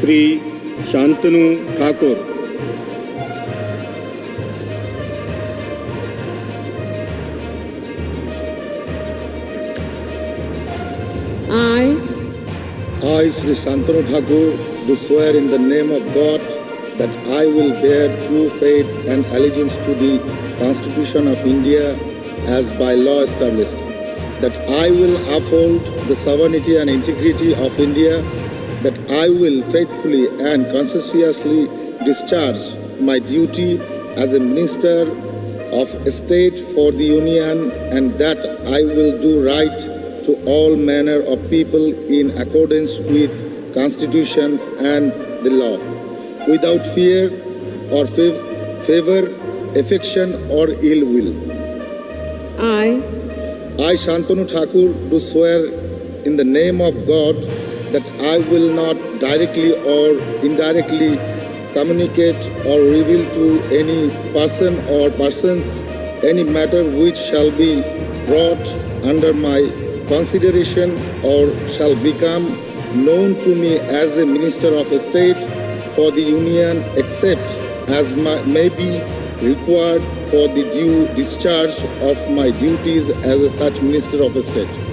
Shri Shantanu Thakur I, I, Sri Santanu Thakur, do swear in the name of God that I will bear true faith and allegiance to the Constitution of India as by law established, that I will uphold the sovereignty and integrity of India, that I will faithfully and conscientiously discharge my duty as a minister of state for the union and that I will do right to all manner of people in accordance with constitution and the law without fear or fav- favor affection or ill will. I, I, Shantanu Thakur, do swear in the name of God that I will not directly or indirectly communicate or reveal to any person or persons any matter which shall be brought under my consideration or shall become known to me as a minister of state for the union except as ma- may be required for the due discharge of my duties as a such minister of state